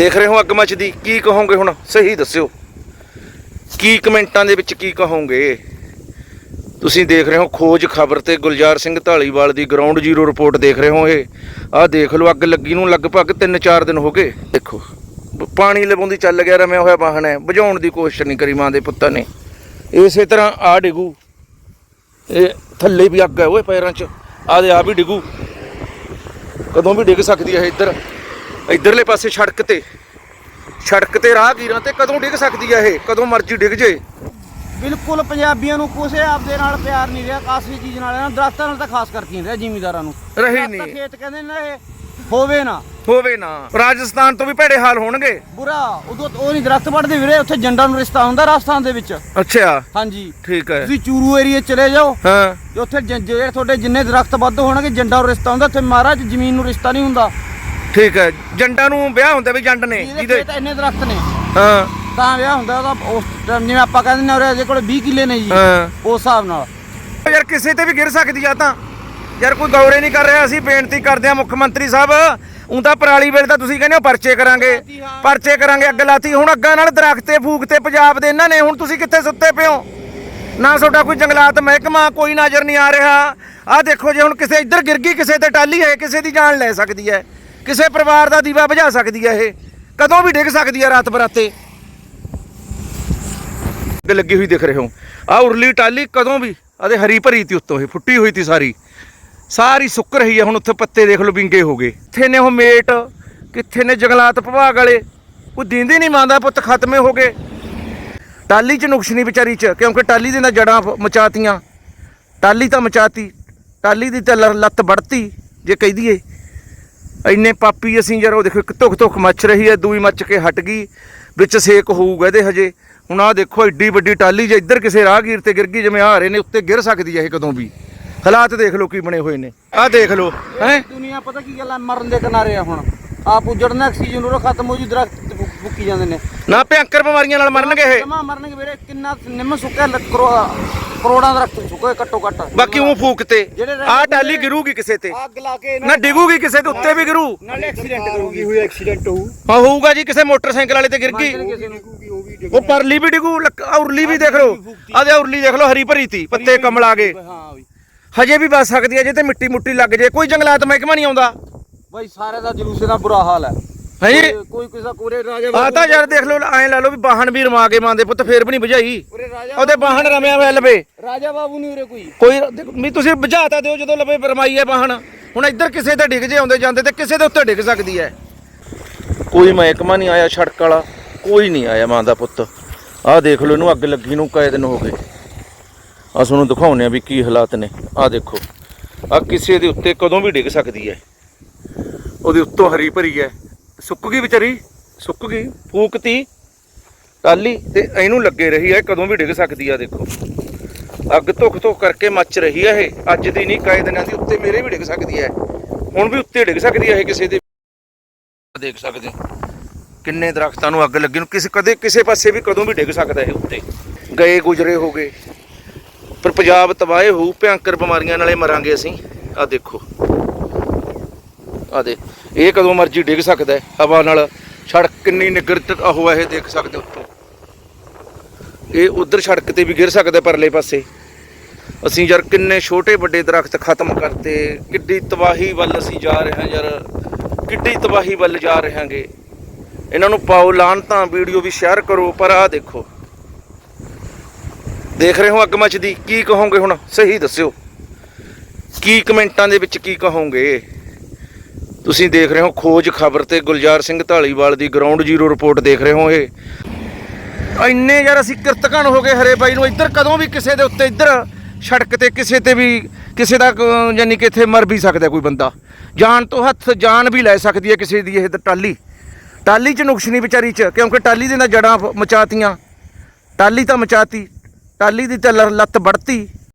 ਦੇਖ ਰਹੇ ਹੋ ਅੱਗ ਮੱਚਦੀ ਕੀ ਕਹੋਗੇ ਹੁਣ? ਸਹੀ ਦੱਸਿਓ। ਕੀ ਕਮੈਂਟਾਂ ਦੇ ਵਿੱਚ ਕੀ ਕਹੋਗੇ? ਤੁਸੀਂ ਦੇਖ ਰਹੇ ਹੋ ਖੋਜ ਖਬਰ ਤੇ ਗੁਲਜ਼ਾਰ ਸਿੰਘ ਢਾਲੀਵਾਲ ਦੀ ਗਰਾਊਂਡ ਜ਼ੀਰੋ ਰਿਪੋਰਟ ਦੇਖ ਰਹੇ ਹੋ ਇਹ। ਆਹ ਦੇਖ ਲਓ, ਅੱਗ ਲੱਗੀ ਨੂੰ ਲਗਭਗ 3-4 ਦਿਨ ਹੋ ਗਏ। ਦੇਖੋ ਪਾਣੀ ਲਵਾਉਂਦੀ ਚੱਲ ਗਿਆ, ਰਮਿਆ ਹੋਇਆ ਵਾਹਨ ਹੈ। ਬੁਝਾਉਣ ਦੀ ਕੋਸ਼ਿਸ਼ ਨਹੀਂ ਕਰੀ ਮਾਂ ਦੇ ਪੁੱਤਾਂ ਨੇ। ਇਸੇ ਤਰ੍ਹਾਂ ਆ ਡਿਗੂ। ਇਹ ਥੱਲੇ ਵੀ ਅੱਗ ਹੈ ਓਏ ਪੈਰਾਂ 'ਚ। ਆ ਦੇ ਆ ਵੀ ਡਿਗੂ। ਕਦੋਂ ਵੀ ਡਿੱਗ ਸਕਦੀ ਹੈ ਇੱਧਰ। ਇੱਧਰਲੇ ਪਾਸੇ ਸੜਕ ਤੇ ਸੜਕ ਤੇ ਰਾਹਗੀਰਾਂ ਤੇ ਕਦੋਂ ਡਿੱਗ ਸਕਦੀ ਹੈ ਇਹ? ਕਦੋਂ ਮਰਜ਼ੀ ਡਿੱਗ ਜੇ। ਬਿਲਕੁਲ ਪੰਜਾਬੀਆਂ ਨੂੰ ਕਿਸੇ ਆਪਦੇ ਨਾਲ ਪਿਆਰ ਨਹੀਂ ਰਿਹਾ ਕਾਸੀ ਚੀਜ਼ ਨਾਲ ਇਹਨਾਂ ਦਰਖਤਾਂ ਨਾਲ ਤਾਂ ਖਾਸ ਕਰਕੇ ਰਿਹਾ ਜ਼ਿਮੀਦਾਰਾਂ ਨੂੰ। ਰਹੇ ਦਰਖਤ ਨਹੀਂ। ਖੇਤ ਕਹਿੰਦੇ ਨੇ ਇਹ ਹੋਵੇ ਨਾ। ਹੋਵੇ ਨਾ। ਰਾਜਸਥਾਨ ਤੋਂ ਵੀ ਭੈੜੇ ਹਾਲ ਹੋਣਗੇ। ਬੁਰਾ ਉਦੋਂ ਉਹ ਨਹੀਂ ਦਰਖਤ ਵੱਢਦੇ ਵੀਰੇ ਉੱਥੇ ਜੰਡਾਂ ਨੂੰ ਰਿਸ਼ਤਾ ਹੁੰਦਾ ਰਾਜਸਥਾਨ ਦੇ ਵਿੱਚ। ਅੱਛਾ। ਹਾਂਜੀ। ਠੀਕ ਹੈ। ਤੁਸੀਂ ਚੂਰੂ ਏਰੀਏ ਚਲੇ ਜਾਓ। ਹਾਂ। ਤੇ ਉੱਥੇ ਜਿਹੜੇ ਤੁਹਾਡੇ ਜਿੰਨੇ ਦਰਖਤ ਵੱਧ ਹੋਣਗੇ ਜੰਡਾਂ ਨੂੰ ਰਿਸ਼ਤਾ ਹੁੰਦਾ ਉੱਥੇ ਮਹਾਰਾਜ ਜ਼ਮੀਨ ਨੂੰ ਰਿਸ਼ਤਾ ਨਹੀਂ ਹੁੰਦਾ। ਠੀਕ ਹੈ ਜੰਡਾਂ ਨੂੰ ਵਿਆਹ ਹੁੰਦੇ ਵੀ ਜੰਡ ਨੇ ਜਿਹਦੇ ਜਿਹਦੇ ਖੇਤ ਇੰਨੇ ਦਰਖਤ ਨੇ। ਹਾਂ। ਤਾਂ ਵਿਆਹ ਹੁੰਦਾ ਉਹਦਾ ਉਸ time ਜਿਵੇਂ ਆਪਾਂ ਕਹਿੰਦੇ ਨੇ ਉਰੇ ਇਹਦੇ ਕੋਲ 20 ਕਿੱਲੇ ਨੇ ਜੀ ਹਾਂ। ਉਸ ਹਿਸਾਬ ਨਾਲ। ਯਾਰ ਕਿਸੇ ਤੇ ਵੀ ਗਿਰ ਸਕਦੀ ਆ ਤਾਂ। ਯਾਰ ਕੋਈ ਗੌਰੇ ਨਹੀਂ ਕਰ ਰਿਹਾ ਅਸੀਂ ਬੇਨਤੀ ਕਰਦੇ ਆ ਮੁੱਖ ਮੰਤਰੀ ਸਾਹਿਬ ਊਂ ਤਾਂ ਪਰਾਲੀ ਵੇਲੇ ਤਾਂ ਤੁਸੀਂ ਕਹਿੰਦੇ ਹੋ ਪਰਚੇ ਕਰਾਂਗੇ। ਪਰਚੇ ਕਰਾਂਗੇ ਅੱਗ ਲਾਤੀ ਹੁਣ ਅੱਗਾਂ ਨਾਲ ਦਰਖਤੇ ਫੂਕਤੇ ਪੰਜਾਬ ਦੇ ਇਹਨਾਂ ਨੇ ਹੁਣ ਤੁਸੀਂ ਕਿੱਥੇ ਸੁੱਤੇ ਪਿਓ? ਨਾ ਤੁਹਾਡਾ ਕੋਈ ਜੰਗਲਾਤ ਮਹਿਕਮਾ ਕੋਈ ਨਜ਼ਰ ਨਹੀਂ ਆ ਰਿਹਾ। ਆਹ ਦੇਖੋ ਜੇ ਹੁਣ ਕਿਸੇ ਇੱਧਰ ਗਿਰ ਗਈ ਕਿਸੇ ਤੇ ਟਾਲੀ ਹੈ ਕਿਸੇ ਦੀ ਜਾਨ ਲੈ ਸਕਦੀ ਹੈ। ਕਿਸੇ ਪਰਿਵਾਰ ਦਾ ਦੀਵਾ ਬੁਝਾ ਸਕਦੀ ਹੈ ਇਹ? ਕਦੋਂ ਵੀ ਡਿੱਗ ਸਕਦੀ ਹੈ ਰਾਤ ਬਰਾਤੇ? ਅੱਗ ਲੱਗੀ ਹੋਈ ਦਿਖ ਰਹੇ ਹੋ। ਆ ਉਰਲੀ ਟਾਲੀ ਕਦੋਂ ਵੀ ਆਦੇ ਹਰੀ ਭਰੀ ਤੀ ਉੱਤੋਂ ਇਹ, ਫੁੱਟੀ ਹੋਈ ਤੀ ਸਾਰੀ। ਸਾਰੀ ਸੁੱਕ ਰਹੀ ਹੈ ਹੁਣ ਉੱਥੇ ਪੱਤੇ ਦੇਖ ਲਓ ਵਿੰਗੇ ਹੋ ਗਏ। ਕਿੱਥੇ ਨੇ ਉਹ ਮੇਟ? ਕਿੱਥੇ ਨੇ ਜੰਗਲਾਤ ਵਿਭਾਗ ਵਾਲੇ? ਕੋਈ ਦਿੰਦੇ ਨਹੀਂ ਮੰਨਦਾ ਪੁੱਤ ਖਤਮੇ ਹੋ ਗਏ। ਟਾਲੀ ਚ ਨੁਕਸ ਨਹੀਂ ਵਿਚਾਰੀ ਚ, ਕਿਉਂਕਿ ਟਾਲੀ ਦੇ ਨਾਲ ਜੜਾਂ ਮਚਾਤੀਆਂ। ਟਾਲੀ ਤਾਂ ਮਚਾਤੀ ਟਾਲੀ ਦੀ ਤਾਂ ਲੱਤ ਵੜਤੀ, ਜੇ ਕਹਿ ਦਈਏ। ਇੰਨੇ ਪਾਪੀ ਅਸੀਂ ਯਾਰ, ਉਹ ਦੇਖੋ, ਇੱਕ ਧੁੱਖ ਧੁੱਖ ਮੱਚ ਰਹੀ ਹੈ, ਦੂਈ ਮੱਚ ਕੇ ਹਟ ਗਈ, ਵਿੱਚ ਸੇਕ ਹੋਊਗਾ ਇਹਦੇ ਹਜੇ। ਹੁਣ ਆਹ ਦੇਖੋ ਏਡੀ ਵੱਡੀ ਟਾਲੀ ਜੇ ਇੱਧਰ ਕਿਸੇ ਰਾਹਗੀਰ ਤੇ ਗਿਰ ਗਈ, ਜਿਵੇਂ ਆ ਰਹੇ ਨੇ, ਉੱਤੇ ਗਿਰ ਸਕਦੀ ਹੈ ਇਹ ਕਦੋਂ ਵੀ। ਹਾਲਾਤ ਦੇਖ ਲਓ ਕੀ ਬਣੇ ਹੋਏ ਨੇ। ਆਹ ਦੇਖ ਲਓ, ਹੈ? ਦੁਨੀਆ ਪਤਾ ਕੀ ਗੱਲ ਹੈ, ਮਰਨ ਦੇ ਕਿਨਾਰੇ ਆ ਹੁਣ। ਆਪ ਉਜੜਨਾ, ਆਕਸੀਜਨ ਉਹ ਖਤਮ ਹੋ ਜੂ, ਦਰਖਤ ਫੁੱਕੀ ਜਾਂਦੇ ਨੇ। ਨਾ ਭਿਆੰਕਰ ਬਿਮਾਰੀਆਂ ਨਾਲ ਮਰਨਗੇ ਇਹ। ਜਮਾ ਮਰਨਗੇ ਵੀਰੇ ਕਿੰਨਾ ਨਿੰਮ ਸੁੱਕਿਆ ਲੱਖ ਕਰੋ- ਕਰੋੜਾਂ ਦਰਖਤ ਸੁੱਕੇ ਘੱਟੋ ਘੱਟ। ਬਾਕੀ ਉਹ ਫੂਕਤੇ ਜਿਹੜੇ ਰਹਿ ਆਹ ਗਏ ਟਾਲੀ ਗਿਰੂਗੀ ਕਿਸੇ ਤੇ। ਅੱਗ ਲਾ ਕੇ ਨਾ ਡਿਗੂਗੀ ਕਿਸੇ ਦੇ ਉੱਤੇ ਵੀ ਗਿਰੂ। ਨਾਲੇ ਐਕਸੀਡੈਂਟ ਕਰੂਗੀ। ਹੋਈ ਐਕਸੀਡੈਂਟ ਹੋਊ। ਹਾਂ ਹੋਊਗਾ ਜੀ ਕਿਸੇ ਮੋਟਰਸਾਈਕਲ ਵਾਲੇ ਤੇ ਗਿਰ ਗਈ। ਕਿਸੇ ਨੂੰ। ਉਹ ਵੀ ਉਹ ਪਰਲੀ ਵੀ ਡਿਗੂ ਉਰਲੀ ਵੀ ਦੇਖ ਲਓ। ਆਹ ਦੇ ਉਰਲੀ ਦੇਖ ਲਓ ਹਰੀ ਭਰੀ ਤੀ ਪੱਤੇ ਕਮਲ ਆ ਗਏ ਹਾਂ ਬਈ। ਹਜੇ ਵੀ ਬਚ ਸਕਦੀ ਹੈ ਜੇ ਤੇ ਮਿੱਟੀ ਮੁੱਟੀ ਲੱਗ ਜੇ। ਕੋਈ ਜੰਗਲਾਤ ਮਹਿਕਮਾ ਨਹੀਂ ਆਉਂਦਾ। ਬਈ ਸਾਰੇ ਦਾ ਜਲੂਸੇ ਦਾ ਬੁਰਾ ਹਾਲ ਹੈ। ਹੈ? ਜੀ ਕੋਈ- ਕਿਸੇ ਕੋਰੇ ਰਾਜਾ ਆ ਤਾਂ ਯਾਰ ਦੇਖ ਲਓ ਐਂ ਲਾ ਲਓ ਵੀ ਬਾਹਣ ਵੀ ਰਮਾ ਕੇ ਮਾਂਦੇ ਪੁੱਤ ਫੇਰ ਵੀ ਨਹੀਂ ਬੁਝਾਈ ਉਰੇ ਰਾਜਾ ਉਹਦੇ ਬਾਹਣ ਰਮਿਆ ਹੋਇਆ ਲਵੇ ਰਾਜਾ ਬਾਬੂ ਨਹੀਂ ਉਰੇ ਕੋਈ। ਕੋਈ ਦੇਖੋ, ਵੀ ਤੁਸੀਂ ਬੁਝਾਤਾ ਦਿਓ ਜਦੋਂ ਲਵੇ ਰਮਾਈ ਹੈ ਬਾਹਣ ਹੁਣ ਇੱਧਰ ਕਿਸੇ ਤੇ ਡਿੱਗ ਜੇ ਆਉਂਦੇ ਜਾਂਦੇ ਤੇ ਕਿਸੇ ਦੇ ਉੱਤੇ ਡਿੱਗ ਸਕਦੀ ਹੈ। ਕੋਈ ਮਹਿਕਮਾ ਨਹੀਂ ਆਇਆ ਸੜਕ ਵਾਲਾ ਕੋਈ ਨਹੀਂ ਆਇਆ ਮਾਂ ਦਾ ਪੁੱਤ। ਆਹ ਦੇਖ ਲਓ ਇਹਨੂੰ ਅੱਗ ਲੱਗੀ ਨੂੰ ਕਈ ਦਿਨ ਹੋ ਗਏ। ਆ ਤੁਹਾਨੂੰ ਦਿਖਾਉਂਦੇ ਆ ਵੀ ਕੀ ਹਾਲਾਤ ਨੇ। ਆਹ ਦੇਖੋ ਆ ਕਿਸੇ ਦੇ ਉੱਤੇ ਕਦੋਂ ਵੀ ਡਿੱਗ ਸਕਦੀ ਹੈ। ਉਹਦੇ ਉੱਤੋਂ ਹਰੀ ਭਰੀ ਹੈ। ਸੁੱਕ ਗਈ ਵਿਚਾਰੀ, ਸੁੱਕ ਗਈ, ਫੂਕਤੀ ਟਾਲੀ ਤੇ ਇਹਨੂੰ ਲੱਗੇ ਰਹੀ ਹੈ ਕਦੋਂ ਵੀ ਡਿੱਗ ਸਕਦੀ ਆ ਦੇਖੋ। ਅੱਗ ਧੁੱਖ ਧੁੱਖ ਕਰਕੇ ਮੱਚ ਰਹੀ ਹੈ ਇਹ, ਅੱਜ ਦੀ ਨਹੀਂ ਕਈ ਦਿਨਾਂ ਦੀ ਉੱਤੇ ਮੇਰੇ ਵੀ ਡਿੱਗ ਸਕਦੀ ਹੈ ਹੁਣ ਵੀ ਉੱਤੇ ਡਿੱਗ ਸਕਦੀ ਹੈ ਇਹ ਕਿਸੇ ਦੇ ਦੇਖ ਸਕਦੇ ਕਿੰਨੇ ਦਰਖਤਾਂ ਨੂੰ ਅੱਗ ਲੱਗੀ ਨੂੰ, ਕਿਸੇ ਕਦੇ ਕਿਸੇ ਪਾਸੇ ਵੀ ਕਦੋਂ ਵੀ ਡਿੱਗ ਸਕਦਾ ਇਹ ਉੱਤੇ। ਗਏ ਗੁਜਰੇ ਹੋ ਗਏ। ਪਰ ਪੰਜਾਬ ਤਬਾਹੇ ਹੋਊ, ਭਿਆੰਕਰ ਬਿਮਾਰੀਆਂ ਨਾਲੇ ਮਰਾਂਗੇ ਅਸੀਂ। ਆ ਦੇਖੋ। ਆ ਦੇ। ਇਹ ਕਦੋਂ ਮਰਜ਼ੀ ਡਿੱਗ ਸਕਦਾ ਹੈ, ਹਵਾ ਨਾਲ ਸੜਕ ਕਿੰਨੀ ਨਿੱਗਰ ਤੇ ਉਹ ਇਹ ਦੇਖ ਸਕਦੇ ਹੋ ਉੱਤੋਂ। ਇਹ ਉਧਰ ਸੜਕ ਤੇ ਵੀ ਗਿਰ ਸਕਦਾ ਪਰਲੇ ਪਾਸੇ। ਅਸੀਂ ਯਾਰ ਕਿੰਨੇ ਛੋਟੇ ਵੱਡੇ ਦਰਖਤ ਖਤਮ ਕਰਤੇ, ਕਿੱਡੀ ਤਬਾਹੀ ਵੱਲ ਅਸੀਂ ਜਾ ਰਹੇ ਹਾਂ ਯਾਰ, ਕਿੱਡੀ ਤਬਾਹੀ ਵੱਲ ਜਾ ਰਹੇ ਹਾਂਗੇ। ਇਹਨਾਂ ਨੂੰ ਪਾਓ ਲਾਣ ਤਾਂ ਵੀਡੀਓ ਵੀ ਸ਼ੇਅਰ ਕਰੋ, ਪਰ ਆਹ ਦੇਖੋ। ਦੇਖ ਰਹੇ ਹੋ ਅੱਗ ਮੱਚਦੀ, ਕੀ ਕਹੋਗੇ ਹੁਣ? ਸਹੀ ਦੱਸਿਓ। ਕੀ ਕਮੈਂਟਾਂ ਦੇ ਵਿੱਚ ਕੀ ਕਹੋਗੇ? ਤੁਸੀਂ ਦੇਖ ਰਹੇ ਹੋ ਖੋਜ ਖਬਰ ਤੇ ਗੁਲਜ਼ਾਰ ਸਿੰਘ ਢਾਲੀਵਾਲ ਦੀ ਗਰਾਊਂਡ ਜ਼ੀਰੋ ਰਿਪੋਰਟ ਦੇਖ ਰਹੇ ਹੋ ਇਹ। ਇੰਨੇ ਯਾਰ ਅਸੀਂ ਕਿਰਤਕਣ ਹੋ ਗਏ ਹਰੇ ਬਾਈ ਨੂੰ, ਇੱਧਰ ਕਦੋਂ ਵੀ ਕਿਸੇ ਦੇ ਉੱਤੇ, ਇੱਧਰ ਸੜਕ ਤੇ ਕਿਸੇ ਤੇ ਵੀ, ਕਿਸੇ ਦਾ ਯਾਨੀ ਕਿ ਇੱਥੇ ਮਰ ਵੀ ਸਕਦਾ ਕੋਈ ਬੰਦਾ। ਜਾਨ ਤੋਂ ਹੱਥ, ਜਾਨ ਵੀ ਲੈ ਸਕਦੀ ਹੈ ਕਿਸੇ ਦੀ ਇਹ ਤਾਂ ਟਾਲੀ ਟਾਲੀ ਚ ਨੁਕਸ ਨਹੀਂ ਵਿਚਾਰੀ ਚ, ਕਿਉਂਕਿ ਟਾਲੀ ਦੇ ਨਾਲ ਜੜਾਂ ਮਚਾਤੀਆਂ। ਟਾਲੀ ਤਾਂ ਮਚਾਤੀ ਟਾਲੀ ਦੀ ਤਾਂ ਲ- ਲੱਤ ਵੜਤੀ